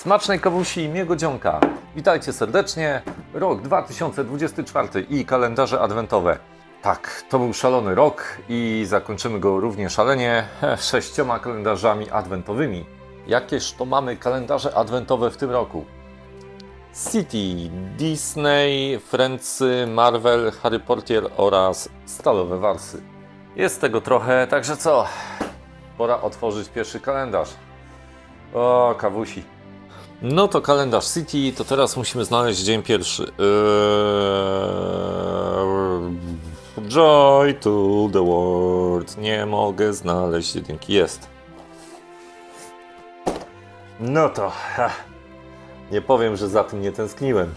Smacznej kawusi i miłego dzionka. Witajcie serdecznie. Rok 2024 i kalendarze adwentowe. Tak, to był szalony rok i zakończymy go równie szalenie sześcioma kalendarzami adwentowymi. Jakież to mamy kalendarze adwentowe w tym roku? City, Disney, Friendsy, Marvel, Harry Potter oraz Stalowe Warsy. Jest tego trochę, także co? Pora otworzyć pierwszy kalendarz. O, kawusi. No to kalendarz City, to teraz musimy znaleźć dzień pierwszy. Eee, Joy to the world. Nie mogę znaleźć jedynki. Jest. No to. Ha. Nie powiem, że za tym nie tęskniłem.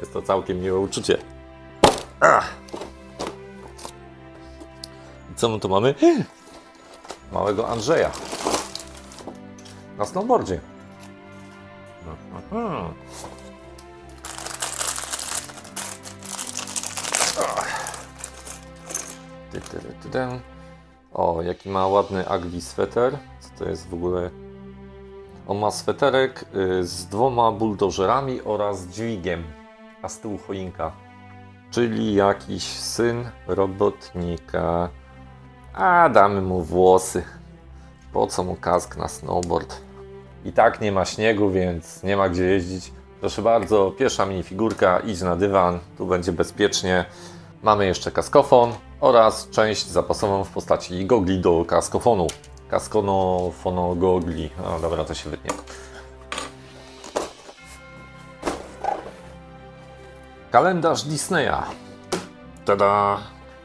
Jest to całkiem miłe uczucie. Ach. Co my tu mamy? Małego Andrzeja. Na snowboardzie. Ty. O, jaki ma ładny Agli sweter. Co to jest w ogóle? On ma sweterek y, z dwoma buldożerami oraz dźwigiem, a z tyłu choinka. Czyli jakiś syn robotnika. A damy mu włosy. Po co mu kask na snowboard? I tak nie ma śniegu, więc nie ma gdzie jeździć. Proszę bardzo, pierwsza minifigurka, idź na dywan, tu będzie bezpiecznie. Mamy jeszcze kaskofon oraz część zapasową w postaci gogli do kaskofonu. Kaskono, fono, gogli. No dobra, to się wytnie. Kalendarz Disneya. Tada!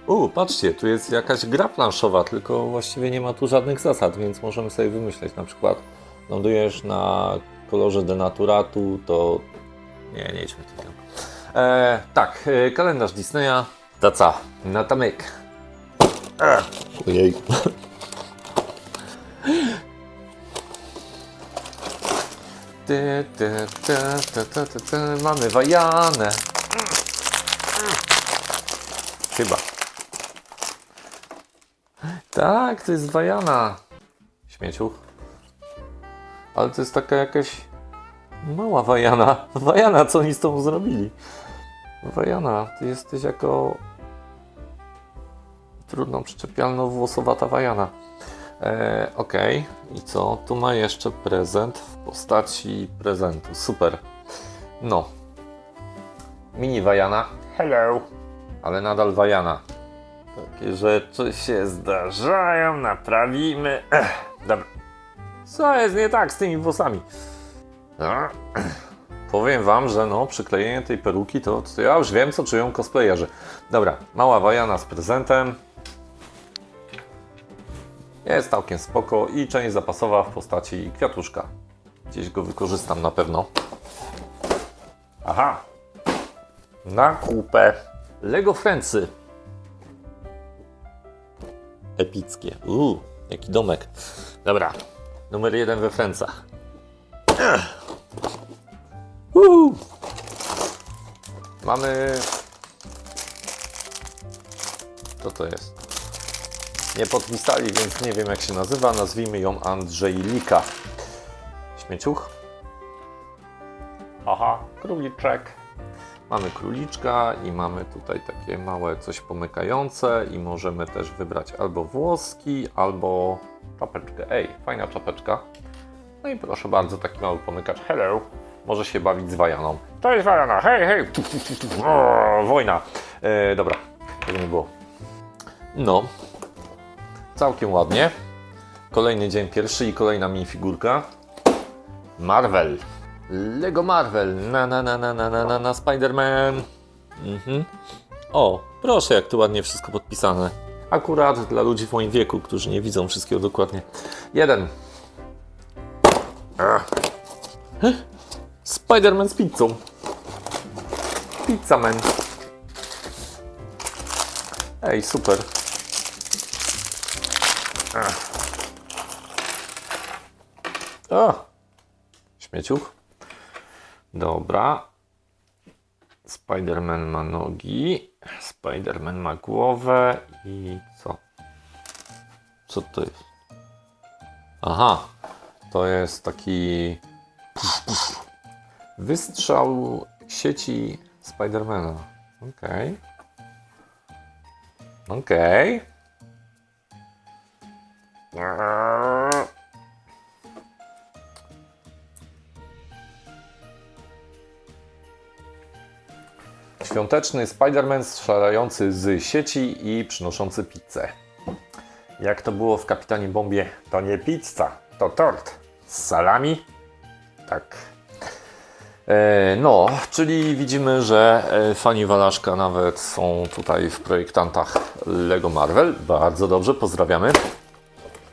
U, patrzcie, tu jest jakaś gra planszowa, tylko właściwie nie ma tu żadnych zasad, więc możemy sobie wymyśleć na przykład lądujesz na kolorze denaturatu, to nie, nie idźmy tu. E, tak, e, kalendarz Disneya. Taca, natamyk. E, ojej. Ty, ty, ty, ty, ty, ty, ty. Mamy wajanę. Chyba. Tak, to jest wajana. Śmieciuch. Ale to jest taka jakaś mała wajana. Wajana, co oni z tą zrobili? Wajana, ty jesteś jako trudno przyczepialno włosowata wajana. E, Okej, i co? Tu ma jeszcze prezent w postaci prezentu. Super. No. Mini wajana. Hello. Ale nadal wajana. Takie rzeczy się zdarzają, naprawimy. Ech, dobra. Co jest nie tak z tymi włosami? A, Powiem wam, że no, przyklejenie tej peruki to, to ja już wiem, co czują cosplayerzy. Dobra, mała wajana z prezentem. Jest całkiem spoko i część zapasowa w postaci kwiatuszka. Gdzieś go wykorzystam na pewno. Aha. Na kupę. Lego Friendsy. Epickie. Uuu, jaki domek. Dobra, numer jeden we. Uuu. Mamy... Co to jest? Nie podpisali, więc nie wiem jak się nazywa. Nazwijmy ją Andrzejlika. Śmieciuch. Aha, króliczek. Mamy króliczka i mamy tutaj takie małe coś pomykające i możemy też wybrać albo włoski, albo czapeczkę. Ej, fajna czapeczka. No i proszę bardzo, taki mały pomykacz. Hello. Może się bawić z Wajaną. To jest Wajana, hej, hej. Wojna. E, dobra, tego nie było. No, całkiem ładnie. Kolejny dzień pierwszy i kolejna minifigurka. Marvel. Lego Marvel. Na na na na na na na, na Spider-Man. Mhm. O, proszę, jak tu ładnie wszystko podpisane. Akurat dla ludzi w moim wieku, którzy nie widzą wszystkiego dokładnie. Jeden. Spider-Man z pizzą. Pizza Man. Ej, super. O! Śmieciuch. Dobra. Spider-Man ma nogi. Spider-Man ma głowę i co? Co to jest? Aha, to jest taki Wystrzał sieci Spidermana. Okej. Okej. Świąteczny Spider-Man strzelający z sieci i przynoszący pizzę. Jak to było w Kapitanie Bombie, to nie pizza, to tort. Z salami? Tak. E, no, czyli widzimy, że e, fani Walaszka nawet są tutaj w projektantach Lego Marvel. Bardzo dobrze, pozdrawiamy.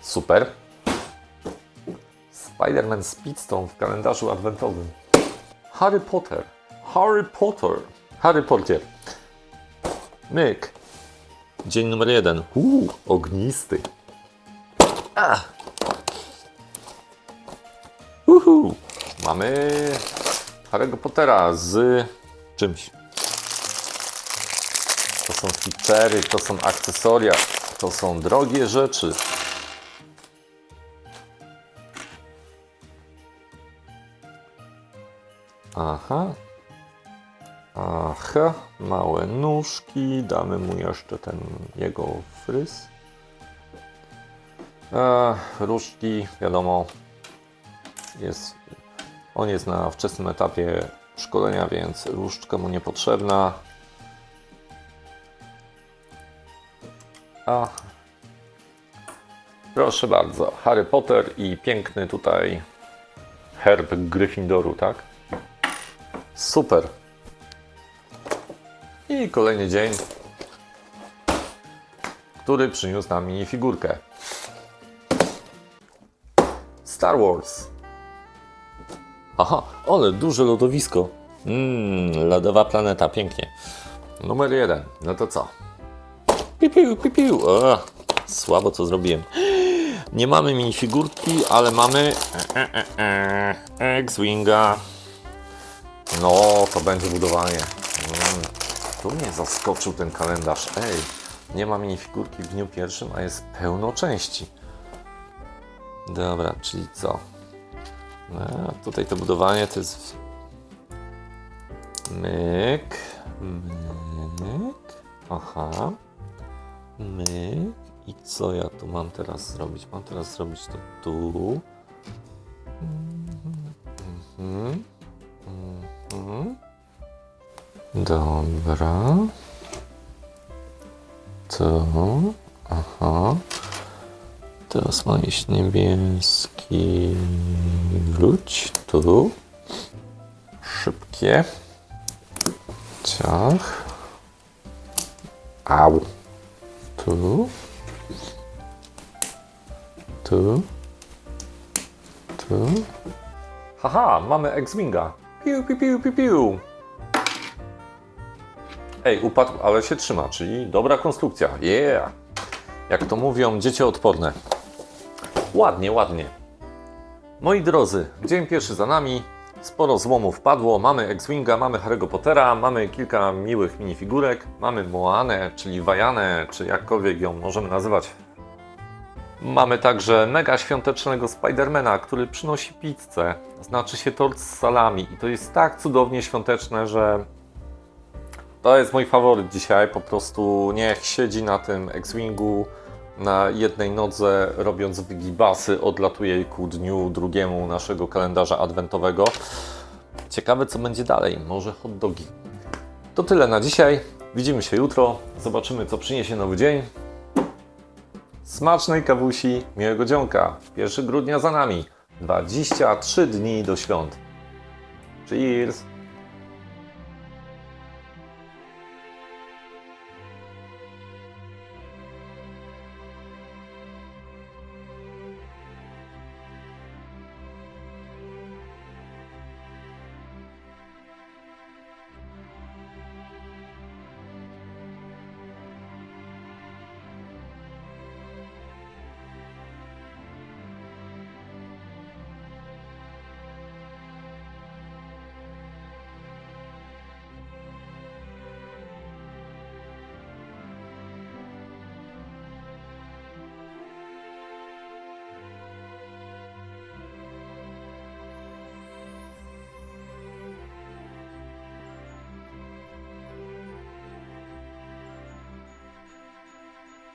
Super. Spider-Man z pizzą w kalendarzu adwentowym. Harry Potter. Harry Potter. Harry Potter. Myk. Dzień numer jeden. Uuu, ognisty. Uhu. Mamy Harry'ego Pottera z czymś. To są feature'y, to są akcesoria, to są drogie rzeczy. Aha. Aha, małe nóżki, damy mu jeszcze ten jego fryz. E, różdżki, wiadomo, jest, on jest na wczesnym etapie szkolenia, więc różdżka mu niepotrzebna. A, proszę bardzo, Harry Potter i piękny tutaj herb Gryffindoru, tak? Super. I kolejny dzień, który przyniósł nam minifigurkę. Star Wars. Aha, ale duże lodowisko. Mmm, lodowa planeta, pięknie. Numer jeden, no to co? Piu, piu, piu. O, słabo co zrobiłem. Nie mamy minifigurki, ale mamy e, e, e, X-Winga. No, to będzie budowanie. Mm. Tu mnie zaskoczył ten kalendarz. Ej, nie ma minifigurki w dniu pierwszym, a jest pełno części. Dobra, czyli co? No, tutaj to budowanie to jest myk, myk, aha, myk i co ja tu mam teraz zrobić? Mam teraz zrobić to tu. Mhm. Mhm. Dobra. To. Aha. Teraz ma iść niebieski. Wróć tu. Szybkie. Ciach. Au. Tu. Tu. Tu. Haha, mamy X-Winga. Piu, piu, piu, piu, piu. Ej, upadł, ale się trzyma, czyli dobra konstrukcja. Yeah! Jak to mówią, dzieci odporne. Ładnie, ładnie. Moi drodzy, dzień pierwszy za nami. Sporo złomów padło. Mamy X-Winga, mamy Harry'ego Pottera, mamy kilka miłych minifigurek, mamy Moanę, czyli Wajanę, czy jakkolwiek ją możemy nazywać. Mamy także mega świątecznego Spidermana, który przynosi pizzę. Znaczy się tort z salami i to jest tak cudownie świąteczne, że to jest mój faworyt dzisiaj. Po prostu niech siedzi na tym X-Wingu na jednej nodze, robiąc wygibasy, odlatuje ku dniu drugiemu naszego kalendarza adwentowego. Ciekawe, co będzie dalej. Może hot dogi. To tyle na dzisiaj. Widzimy się jutro. Zobaczymy, co przyniesie nowy dzień. Smacznej kawusi, miłego dzionka. 1 grudnia za nami. 23 dni do świąt. Cheers!